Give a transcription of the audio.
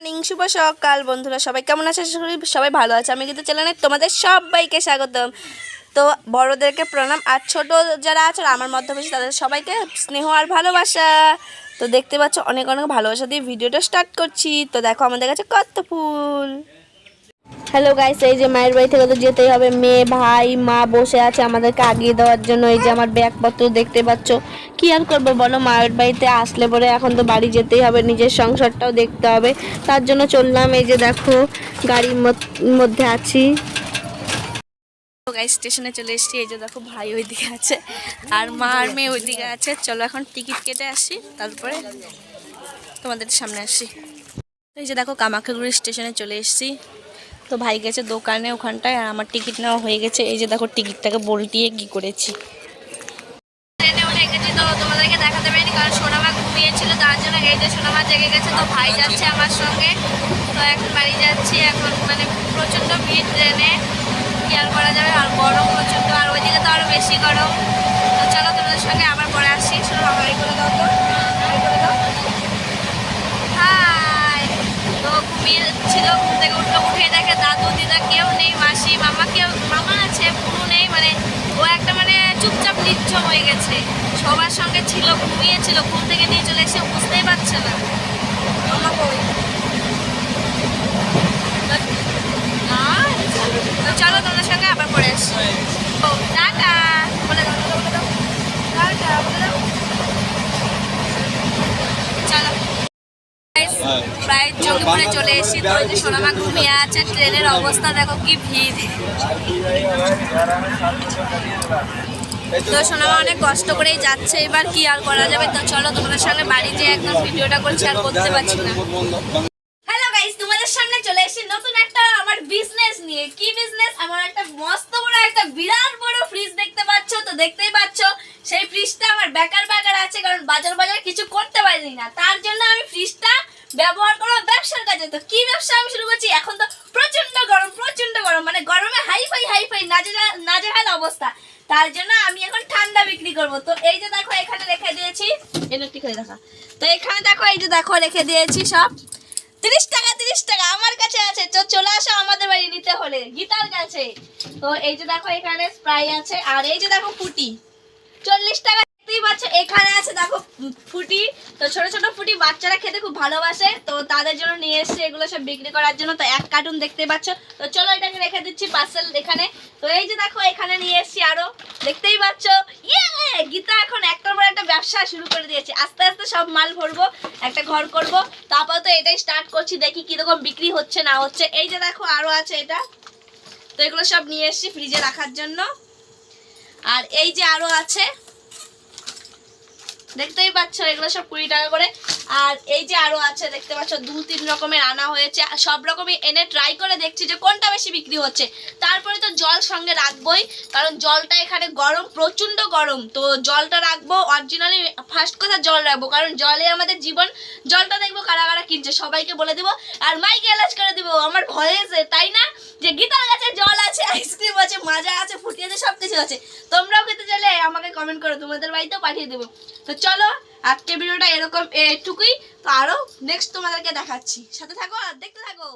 Morning, শুভ সকাল বন্ধুরা, সবাই কেমন আছে? সবাই ভালো আছে। আমি কিন্তু চ্যানেলে তোমাদের সবাইকে স্বাগতম। তো বড়োদেরকে প্রণাম, আর ছোট যারা আছে আমার মধ্যবয়সী তাদের সবাইকে স্নেহ আর ভালোবাসা। তো দেখতে পাচ্ছ, অনেক অনেক ভালোবাসা দিয়ে ভিডিওটা স্টার্ট করছি। তো দেখো, আমাদের কাছে কত ফুল। হ্যালো গাইস এই যে মায়ের বাড়ি থেকে তো যেতেই হবে। মেয়ে, ভাই, মা বসে আছে আমাদেরকে আগিয়ে দেওয়ার জন্য। এই যে আমার ব্যাগপত্র দেখতে পাচ্ছ। কি আর করব বলো, মায়ের বাড়িতে আসলে পরে এখন তো বাড়ি যেতেই হবে, নিজের সংসারটাও দেখতে হবে। তার জন্য চললাম, এই যে দেখো, গাড়ির মধ্যে আছি। গাইস স্টেশনে চলে এসেছি। এই যে দেখো, ভাই ওইদিকে আছে, আর মা আর মেয়ে ওইদিকে আছে। চলো এখন টিকিট কেটে আসি, তারপরে তোমাদের সামনে আসি। এই যে দেখো, কামাখ্যাগুড়ি স্টেশনে চলে এসেছি। তো ভাই গেছে দোকানে ওখানটায় আর আমার টিকিট নেওয়া হয়ে গেছে। এই যে দেখো টিকিটটাকে বলটিয়ে কি করেছি। ট্রেনে গেছি, তো তোমাদেরকে দেখাতে কারণ তার জন্য জেগে গেছে, তো ভাই যাচ্ছে আমার সঙ্গে। তো এখন বাড়ি যাচ্ছি, এখন মানে প্রচণ্ড ভিড় ট্রেনে, কি আর করা যাবে, আর গরম প্রচণ্ড, আর ওইদিকে তো আরও বেশি গরম তো চলো তোমাদের সঙ্গে আবার পরে আসি শোনো বাবাই করে দাও তো হাই করে দাও হাই তো ঘুমিয়ে ছিল ঘুম থেকে উঠল উঠে দেখে দাদু দিদা কেউ নেই মাসি মামা কেউ মামা আছে পুরো নেই মানে ও একটা মানে চুপচাপ নিচ্ছম হয়ে গেছে সবার সঙ্গে ছিল ঘুমিয়েছিল ঘুম থেকে নিয়ে চলে এসে বুঝতেই পারছে না। তো চলো তোমাদের সঙ্গে আবার পরে আসি। ও টাটা। বলে দাও বলে দাও টাটা বলে দাও। চলো। প্রায় জঙ্গিপুরে চলে এসেছি। তো ওই যে সোনামা ঘুমিয়ে আছে ট্রেনের অবস্থা দেখো কি ভিড়। তো অনেক কষ্ট করেই যাচ্ছে, এবার কি আর করা যাবে? তো চলো তোমাদের সঙ্গে বাড়ি যে একদম ভিডিওটা করছি, আর করতে পারছি না। হ্যালো গাইস তোমাদের সামনে চলে এসেছি নতুন একটা আমার বিজনেস নিয়ে। কি বিজনেস আমার একটা মস্ত বড় একটা বিরাট বড় ফ্রিজ দেখতে পাচ্ছ, তো দেখতেই পাচ্ছ, সেই ফ্রিজটা আমার বেকার বেকার আছে, কারণ বাজার বাজার কিছু করতে পারিনি না। তার জন্য আমি ফ্রিজটা ব্যবহার করব ব্যবসার কাজে। তো কি ব্যবসা আমি শুরু করছি? এখন তো প্রচণ্ড গরম প্রচণ্ড গরম মানে গরমে হাই ফাই হাই ফাই নাজেহাল অবস্থা। তার জন্য আমি এখন ঠান্ডা বিক্রি করব। তো এই যে দেখো, এখানে রেখে দিয়েছি। এটা ঠিক দেখা? তো এখানে দেখো, এই যে দেখো, রেখে দিয়েছি সব। তিরিশ টাকা তিরিশ টাকা, আমার কাছে আছে। তো চলে আসো আমাদের বাড়ি নিতে হলে। গীতার কাছে। তো এই যে দেখো, এখানে স্প্রাই আছে। আর এই যে দেখো ফুটি চল্লিশ টাকা দেখতেই পাচ্ছ, এখানে আছে দেখো ফুটি। তো ছোট ছোট ফুটি বাচ্চারা খেতে খুব ভালোবাসে। তো তাদের জন্য নিয়ে এসেছি, এগুলো সব বিক্রি করার জন্য। তো এক কার্টুন দেখতে পাচ্ছ। তো চলো এটাকে রেখে দিচ্ছি পার্সেল এখানে। তো এই যে দেখো, এখানে নিয়ে এসেছি আরও। দেখতেই পাচ্ছ? ইয়ে! গীতা এখন একটার পর একটা ব্যবসা শুরু করে দিয়েছে। আস্তে আস্তে সব মাল ভরবো, একটা ঘর করব। তারপর তো এটাই স্টার্ট করছি, দেখি কীরকম বিক্রি হচ্ছে, না হচ্ছে। এই যে দেখো, আরও আছে এটা। তো এগুলো সব নিয়ে এসেছি ফ্রিজে রাখার জন্য। আর এই যে আরও আছে। দেখতেই পাচ্ছ, এগুলো সব কুড়ি টাকা করে। আর এই যে আরও আছে, দেখতে পাচ্ছ, দু তিন রকমের আনা হয়েছে। সব রকমই এনে ট্রাই করে দেখছি যে কোনটা বেশি বিক্রি হচ্ছে। তারপরে তো জল সঙ্গে রাখবোই, কারণ জলটা এখানে গরম প্রচণ্ড গরম। তো জলটা রাখব অরিজিনালি ফার্স্ট কথা জল রাখব, কারণ জলে আমাদের জীবন, জলটা দেখব কারা কারা কিনছে, সবাইকে বলে দিব। আর মাইকে এলাচ করে দিব, আমার ভয়েসে তাই না? যে গীতার কাছে জল আছে আইসক্রিম আছে, মাজা আছে ফুটিয়ে আছে সব কিছু আছে। তোমরাও কমেন্ট করো, তোমাদের বাড়িতেও পাঠিয়ে দেবো। তো চলো আজকে ভিডিওটা এরকম, এটুকুই। তো আরও নেক্সট তোমাদেরকে দেখাচ্ছি। সাথে থাকো আর দেখতে থাকো।